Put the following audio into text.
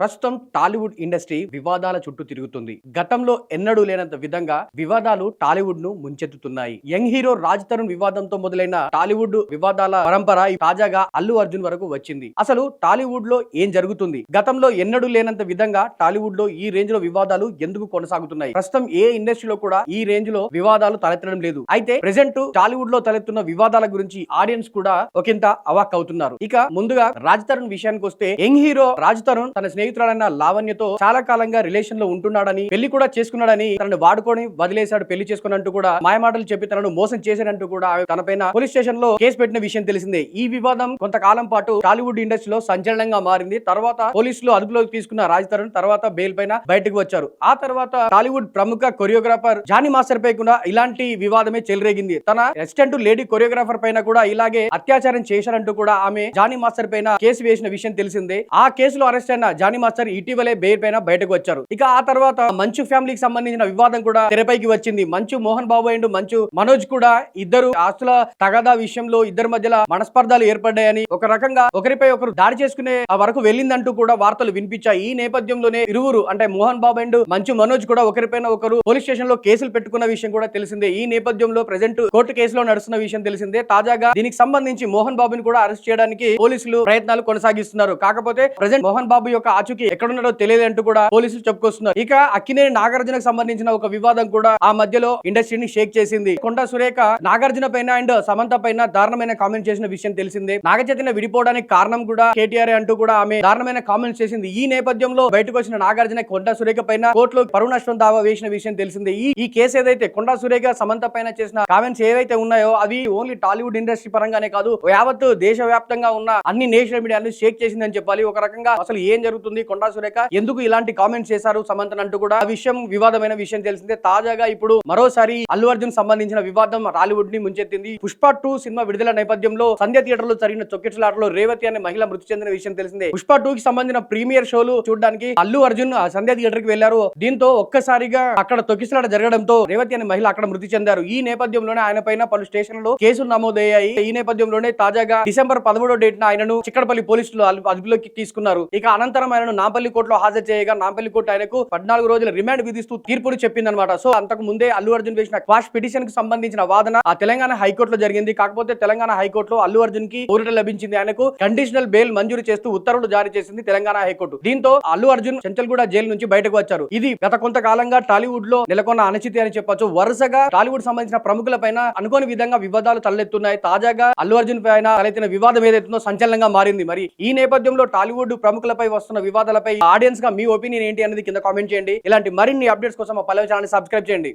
ప్రస్తుతం టాలీవుడ్ ఇండస్ట్రీ వివాదాల చుట్టూ తిరుగుతుంది. గతంలో ఎన్నడూ లేనంత విధంగా వివాదాలు టాలీవుడ్ను ముంచెత్తుతున్నాయి. యంగ్ హీరో రాజ్ తరుణ్ వివాదంతో మొదలైన టాలీవుడ్ వివాదాల పరంపర ఈ తాజాగా అల్లు అర్జున్ వరకు వచ్చింది. అసలు టాలీవుడ్లో ఏం జరుగుతుంది? గతంలో ఎన్నడూ లేనంత విధంగా టాలీవుడ్లో ఈ రేంజ్లో వివాదాలు ఎందుకు కొనసాగుతున్నాయి? ప్రస్తుతం ఏ ఇండస్ట్రీలో కూడా ఈ రేంజ్లో వివాదాలు తలెత్తడం లేదు. అయితే ప్రెసెంట్ టాలీవుడ్లో తలెత్తున్న వివాదాల గురించి ఆడియన్స్ కూడా ఒకంత అవాక్ అవుతున్నారు ఇక ముందుగా రాజ్ తరుణ్ విషయానికి వస్తే యంగ్ హీరో రాజ్ తరుణ్ తన స్నేహితురాడన్న లావణ్యతో చాలా కాలంగా రిలేషన్లో ఉంటున్నాడని పెళ్ళి కూడా చేసుకున్నాడని తనను వాడుకొని వదిలేశాడు పెళ్ళి చేసుకున్నట్టు కూడా మాయమాటలు చెప్పి తనను మోసం చేశాడంటూ కూడా ఆమె తనపైన పోలీస్ స్టేషన్లో కేసు పెట్టిన విషయం తెలిసిందే. ఈ వివాదం కొంతకాలం పాటు టాలీవుడ్ ఇండస్ట్రీలో సంచలనంగా మారింది. తర్వాత పోలీసులు అదుపులోకి తీసుకున్న రాజ్ తరుణ్ తర్వాత బెయిల్ పైన బయటకు వచ్చారు. ఆ తర్వాత టాలీవుడ్ ప్రముఖ కొరియోగ్రాఫర్ జానీ మాస్టర్ పై కూడా ఇలాంటి వివాదమే చెలరేగింది. తన అసిస్టెంట్ లేడీ కొరియోగ్రాఫర్ పైన కూడా ఇలాగే అత్యాచారం చేశారంటూ కూడా ఆమె జానీ మాస్టర్ పైన కేసు వేసిన విషయం తెలిసిందే. ఆ కేసులో అరెస్ట్ అయిన జానీ మాస్టర్ ఇటీవలే బెయిల్ పైన బయటకు వచ్చారు. ఇక ఆ తర్వాత మంచు ఫ్యామిలీకి సంబంధించిన వివాదం కూడా తెరపైకి వచ్చింది. మంచు మోహన్ బాబు అండ్ మంచు మనోజ్ కూడా ఇద్దరు ఆస్తుల తగాదా విషయంలో ఇద్దరి మధ్యలో మనస్పర్ధాలు ఏర్పడ్డాయని ఒక రకంగా ఒకరిపై ఒకరు దాడి చేసుకునే వరకు వెళ్ళిందంటూ కూడా వార్తలు వినిపించాయి. ఈ నేపథ్యంలోనే ఇరువురు అంటే మోహన్ బాబు అండ్ మంచు మనోజ్ కూడా ఒకరిపైన ఒకరు పోలీస్ స్టేషన్లో కేసులు పెట్టుకున్న విషయం కూడా తెలిసిందే. ఈ నేపథ్యంలో ప్రజెంట్ కోర్టు కేసులో నడుస్తున్న విషయం తెలిసిందే. తాజాగా దీనికి సంబంధించి మోహన్ బాబుని కూడా అరెస్ట్ చేయడానికి పోలీసులు ప్రయత్నాలు కొనసాగిస్తున్నారు. కాకపోతే ప్రజెంట్ మోహన్ బాబు యొక్క ఆచూకీ ఎక్కడున్నాడో తెలియదు అంటూ కూడా పోలీసులు చెప్పుకొస్తున్నారు. ఇక అక్కినేని నాగార్జునకు సంబంధించిన ఒక వివాదం కూడా ఆ మధ్యలో ఇండస్ట్రీని షేక్ చేసింది. కొండ సురేఖ నాగార్జున పైన అండ్ సమంత పైన దారుణమైన కామెంట్ చేసిన విషయం తెలిసిందే. నాగచైతన్య విడిపోవడానికి కారణం కూడా కేటీఆర్ అంటూ కూడా ఆమె దారుణమైన కామెంట్స్ చేసింది. ఈ నేపథ్యంలో బయటకు వచ్చిన నాగార్జున కొండ సురేఖ పైన కోర్టులో పరువు నష్టం దావా వేసిన విషయం తెలిసిందే. ఈ ఈ కేసు ఏదైతే కొండ సురేఖ సమంత పైన చేసిన కామెంట్స్ ఏవైతే ఉన్నాయో అవి ఓన్లీ టాలీవుడ్ ఇండస్ట్రీ పరంగానే కాదు యావత్ దేశవ్యాప్తంగా ఉన్న అన్ని నేషనల్ మీడియాను షేక్ చేసిందని చెప్పాలి. ఒక రకంగా అసలు ఏం జరుగుతుంది? కొండా సురేఖ ఎందుకు ఇలాంటి కామెంట్స్ చేశారు సమంతన్ అంటూ కూడా ఆ విషయం వివాదమైన విషయం తెలిసిందే. తాజాగా ఇప్పుడు మరోసారి అల్లు అర్జున్ సంబంధించిన వివాదం టాలీవుడ్ని ముంచెత్తింది. పుష్ప టూ సినిమా విడుదల నేపథ్యంలో సంధ్య థియేటర్లో జరిగిన చొక్కెట్లాటలో రేవతి అనే మహిళ మృతి చెందిన విషయం తెలిసిందే. పుష్ప టూ కి సంబంధించిన ప్రీమియర్ షోలు చూడడానికి అల్లు అర్జున్ ఆ సంధ్య థియేటర్కి వెళ్ళారు దీంతో ఒక్కసారిగా అక్కడ తొక్కిసలాట జరగడంతో రేవతి అనే మహిళ అక్కడ మృతి చెందారు. ఈ నేపథ్యంలోనే ఆయన పైన పలు స్టేషన్లలో కేసులు నమోదయ్యాయి. ఈ నేపథ్యంలోనే తాజాగా డిసెంబర్ పదమూడో డేట్ ఆయనను చిక్కడపల్లి పోలీసులు అదుపులోకి తీసుకున్నారు. ఇక అనంతరం ఆయన ఆయనను నాంపల్లి కోర్టులో హాజరు చేయగా నాంపల్లి కోర్టు ఆయనకు పద్నాలుగు రోజుల రిమాండ్ విధిస్తూ తీర్పును చెప్పిందనమాట సో అంతకు ముందే అల్లు అర్జున్ వేసిన క్వాష్ పిటిషన్కి సంబంధించిన వాదన ఆ తెలంగాణ హైకోర్టులో జరిగింది. కాకపోతే తెలంగాణ హైకోర్టులో అల్లు అర్జున్కి ఊరట లభించింది. ఆయనకు కండిషనల్ బెయిల్ మంజూరు చేస్తూ ఉత్తర్వులు జారీ చేసింది తెలంగాణ హైకోర్టు. దీంతో అల్లు అర్జున్ చెంచల్గూడ జైలు నుంచి బయటకు వచ్చారు. ఇది గత కొంతకాలంగా టాలీవుడ్లో నెలకొన్న అనిశ్చితి అని చెప్పొచ్చు. వరుసగా టాలీవుడ్ సంబంధించిన ప్రముఖుల పైన అనుకోని విధంగా వివాదాలు తలెత్తున్నాయి. తాజాగా అల్లు అర్జున్ పైన తలెత్తిన వివాదం ఏదైతుందో సంచలనంగా మారింది. మరి ఈ నేపథ్యంలో టాలీవుడ్ ప్రముఖులపై వస్తున్న వివాదాలపై ఆడియన్స్గా మీ ఒపీనియన్ ఏంటి అనేది కింద కామెంట్ చేయండి. ఇలాంటి మరిన్ని అప్డేట్స్ కోసం మా పల్లవి ఛానల్ సబ్స్క్రైబ్ చేయండి.